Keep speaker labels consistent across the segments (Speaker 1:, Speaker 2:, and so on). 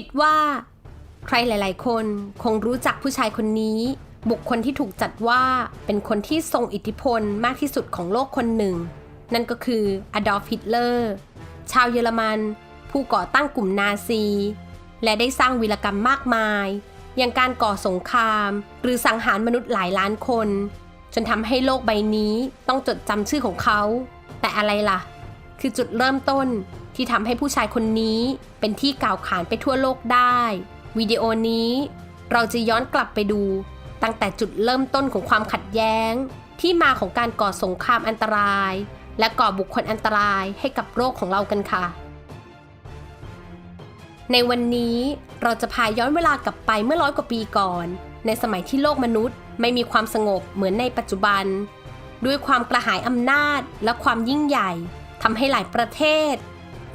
Speaker 1: คิดว่า ใครหลาย ๆ คนคงรู้จักผู้ชายคนนี้ บุคคลที่ถูกจัดว่าเป็นคนที่ทรงอิทธิพลมากที่สุดของโลกคนหนึ่ง นั่นก็คืออดอล์ฟฮิตเลอร์ชาวเยอรมัน ผู้ก่อตั้งกลุ่มนาซี และได้สร้างวีรกรรมมากมาย อย่างการก่อสงคราม หรือสังหารมนุษย์หลายล้านคน จนทำให้โลกใบนี้ต้องจดจำชื่อของเขา แต่อะไรล่ะ คือจุดเริ่มต้น ที่ทำให้ผู้ชายคนนี้เป็นที่กล่าวขานไปทั่วโลกได้ วิดีโอนี้เราจะย้อนกลับไปดู ตั้งแต่จุดเริ่มต้นของความขัดแย้ง ที่มาของการก่อสงครามอันตราย และก่อบุคคลอันตรายให้กับโลกของเรากันค่ะ ในวันนี้เราจะพาย้อนเวลากลับไปเมื่อร้อยกว่าปีก่อน ในสมัยที่โลกมนุษย์ไม่มีความสงบเหมือนในปัจจุบัน ด้วยความกระหายอำนาจและความยิ่งใหญ่ทำให้หลายประเทศ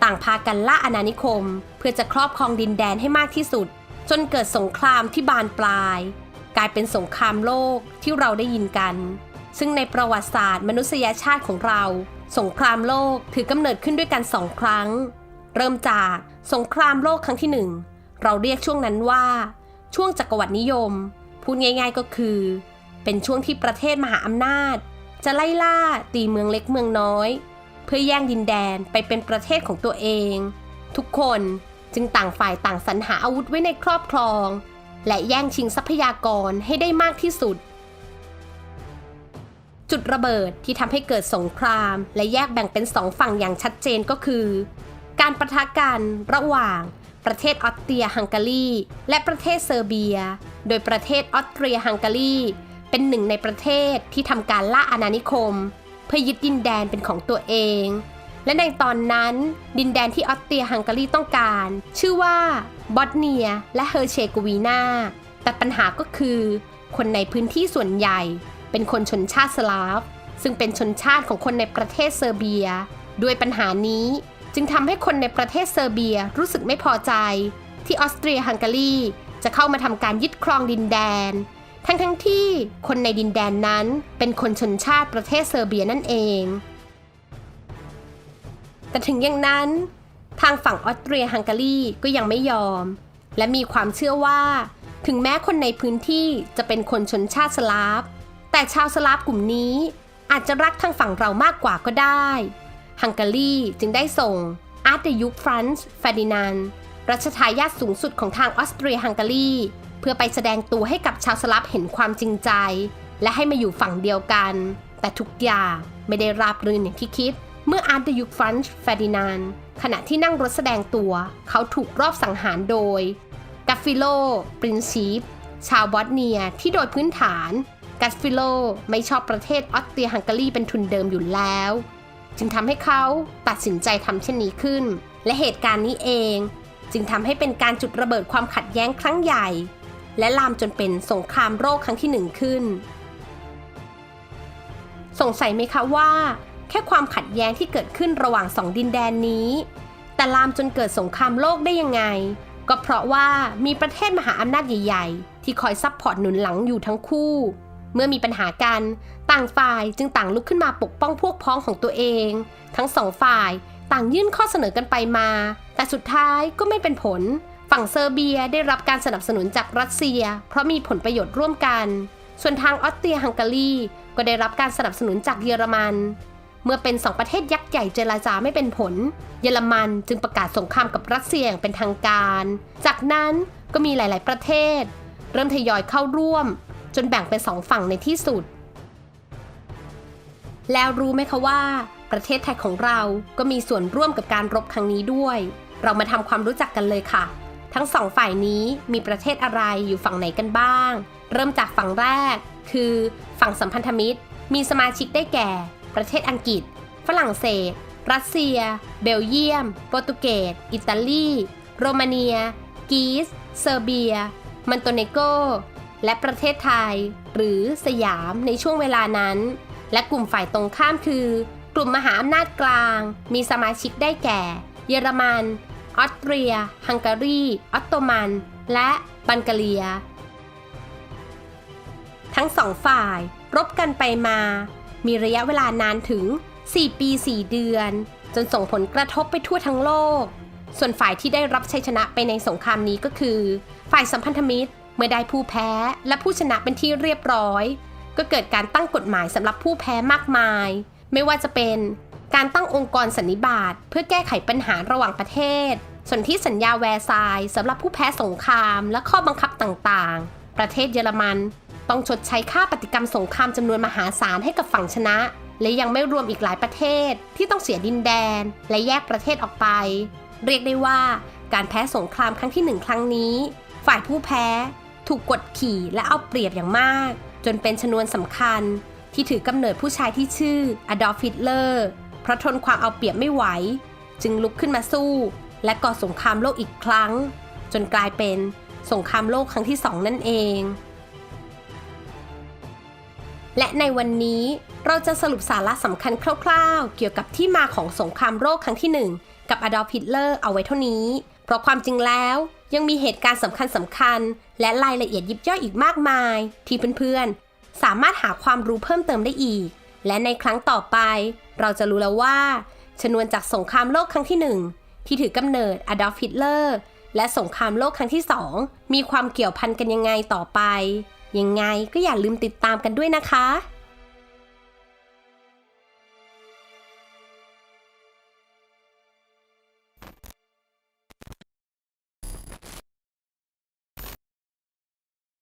Speaker 1: ต่างพากันล่าอาณานิคม เพื่อจะครอบครองดินแดนให้มากที่สุด จนเกิดสงครามที่บานปลาย กลายเป็นสงครามโลกที่เราได้ยินกัน ซึ่งในประวัติศาสตร์มนุษยชาติของเรา สงครามโลกถือกำเนิดขึ้นด้วยกันสองครั้ง เริ่มจากสงครามโลกครั้งที่หนึ่งเราเรียกช่วงนั้นว่า ช่วงจักรวรรดินิยม พูดง่าย ๆก็คือ เป็นช่วงที่ประเทศมหาอำนาจ จะไล่ล่าตีเมืองเล็กเมืองน้อย เพื่อแย่งดินแดนไปเป็นประเทศของตัวเอง ทุกคนจึงต่างฝ่ายต่างสรรหาอาวุธไว้ในครอบครอง และแย่งชิงทรัพยากรให้ได้มากที่สุด จุดระเบิดที่ทำให้เกิดสงคราม และแยกแบ่งเป็นสองฝั่งอย่างชัดเจนก็คือ การประทะกันระหว่าง ประเทศออสเตรียฮังการีและประเทศเซอร์เบีย โดยประเทศออสเตรียฮังการีเป็นหนึ่งในประเทศที่ทำการล่าอาณานิคม เพื่อยึดดินแดนเป็นของตัวเอง และในตอนนั้นดินแดนที่ออสเตรียฮังการีต้องการ ชื่อว่าบอสเนียและเฮอร์เชโกวีนาแต่ปัญหาก็คือ คนในพื้นที่ส่วนใหญ่เป็นคนชนชาติสลาฟ ซึ่งเป็นชนชาติของคนในประเทศเซอร์เบีย ด้วยปัญหานี้จึงทำให้คนในประเทศเซอร์เบียรู้สึกไม่พอใจ ที่ออสเตรียฮังการีจะเข้ามาทำการยึดครองดินแดน ทั้งทั้งๆที่คนในดินแดนนั้นเป็นคนชนชาติประเทศเซอร์เบียนั่นเอง แต่ถึงอย่างนั้น ทางฝั่งออสเตรียฮังการีก็ยังไม่ยอม และมีความเชื่อว่า ถึงแม้คนในพื้นที่จะเป็นคนชนชาติสลาฟ แต่ชาวสลาฟกลุ่มนี้อาจจะรักทางฝั่งเรามากกว่าก็ได้ ฮังการีจึงได้ส่งอาร์ตเดยุคฟรานซ์เฟดินานรัชทายาทสูงสุดของทางออสเตรียฮังการี เพื่อไปแสดงตัวให้กับชาวสลาฟเห็นความจริงใจ และให้มาอยู่ฝั่งเดียวกัน แต่ทุกอย่างไม่ได้ราบรื่นอย่างที่คิด เมื่ออาร์ตเดยุคฟรานซ์เฟร์ดินานด์ขณะที่นั่งรถแสดงตัว เขาถูกรอบสังหารโดยกัฟฟิโลปรินชีฟชาวบอสเนียที่โดยพื้นฐานกัฟฟิโลไม่ชอบประเทศออสเตรียฮังการีเป็นทุนเดิมอยู่แล้ว จึงทำให้เขาตัดสินใจทำเช่นนี้ขึ้น และเหตุการณ์นี้เอง จึงทำให้เป็นการจุดระเบิดความขัดแย้งครั้งใหญ่ และลามจนเป็นสงครามโรคครั้งที่หนึ่งขึ้น สงสัยไหมคะว่า แค่ความขัดแย้งที่เกิดขึ้นระหว่างสองดินแดนนี้ แต่ลามจนเกิดสงครามโลกได้ยังไง ก็เพราะว่ามีประเทศมหาอำนาจใหญ่ ๆ ที่คอยซับพอร์ตหนุนหลังอยู่ทั้งคู่ เมื่อมีปัญหากัน ต่างฝ่ายจึงต่างลุกขึ้นมาปกป้องพวกพ้องของตัวเอง ทั้งสองฝ่ายต่างยื่นข้อเสนอกันไปมา แต่สุดท้ายก็ไม่เป็นผล ฝั่งเซอร์เบียได้รับการสนับสนุนจากรัสเซีย เพราะมีผลประโยชน์ร่วมกัน ส่วนทางออสเตรียฮังการีก็ได้รับการสนับสนุนจากเยอรมัน เมื่อเป็นสองประเทศยักษ์ใหญ่เจรจาไม่เป็นผล เยอรมันจึงประกาศสงครามกับรัสเซียอย่างเป็นทางการ จากนั้นก็มีหลาย ๆ ประเทศ เริ่มทยอยเข้าร่วม จนแบ่งเป็นสองฝั่งในที่สุด แล้วรู้ไหมคะว่า ประเทศไทยของเราก็มีส่วนร่วมกับการรบครั้งนี้ด้วย เรามาทำความรู้จักกันเลยค่ะ ทั้งสองฝ่ายนี้มีประเทศอะไรอยู่ฝั่งไหนกันบ้าง เริ่มจากฝั่งแรก คือฝั่งสัมพันธมิตร มีสมาชิกได้แก่ ประเทศอังกฤษ ฝรั่งเศส รัสเซีย เบลเยียม โปรตุเกส อิตาลี โรมาเนีย กรีซ เซอร์เบีย มันโตเนโก และประเทศไทย หรือสยามในช่วงเวลานั้น และกลุ่มฝ่ายตรงข้ามคือ กลุ่มมหาอำนาจกลาง มีสมาชิกได้แก่ เยอรมัน ออสเตรีย ฮังการี ออตโตมัน และบัลแกเรีย ทั้งสองฝ่ายรบกันไปมา มีระยะเวลานานถึง 4 ปี 4 เดือน จนส่งผลกระทบไปทั่วทั้งโลก ส่วนฝ่ายที่ได้รับชัยชนะไปในสงครามนี้ก็คือ ฝ่ายสัมพันธมิตรเมื่อได้ผู้แพ้และผู้ชนะเป็นที่เรียบร้อย ก็เกิดการตั้งกฎหมายสำหรับผู้แพ้มากมาย ไม่ว่าจะเป็น การตั้งองค์กรสันนิบาตเพื่อแก้ไขปัญหาระหว่างประเทศ ส่วนที่สัญญาแวร์ซายน์สำหรับผู้แพ้สงครามและข้อบังคับต่างๆ ประเทศเยอรมัน ต้องชดใช้ค่าปฏิกรรมสงครามจำนวนมหาศาลให้กับฝั่งชนะ และยังไม่รวมอีกหลายประเทศที่ต้องเสียดินแดน และแยกประเทศออกไป เรียกได้ว่าการแพ้สงครามครั้งที่หนึ่งครั้งนี้ ฝ่ายผู้แพ้ถูกกดขี่และเอาเปรียบอย่างมาก จนเป็นชนวนสำคัญ ที่ถือกำเนิดผู้ชายที่ชื่ออดอล์ฟฮิตเลอร์ เพราะทนความเอาเปรียบไม่ไหว จึงลุกขึ้นมาสู้ และก่อสงครามโลกอีกครั้ง จนกลายเป็นสงครามโลกครั้งที่สองนั่นเอง และในวันนี้เราจะสรุปสาระสำคัญคร่าวๆ เกี่ยวกับที่มาของสงครามโลกครั้งที่หนึ่งกับอดอล์ฟฮิตเลอร์เอาไว้เท่านี้ เพราะความจริงแล้วยังมีเหตุการณ์สำคัญสำคัญๆและรายละเอียดยิบย่อยอีกมากมาย ที่เพื่อนๆสามารถหาความรู้เพิ่มเติมได้อีก และในครั้งต่อไป เราจะรู้แล้วว่า ชนวนจากสงครามโลกครั้งที่หนึ่งที่ถือกำเนิดอดอล์ฟฮิตเลอร์และสงครามโลกครั้งที่สองมีความเกี่ยวพันกันยังไงต่อไป ยังไงก็อย่าลืมติดตามกันด้วยนะคะ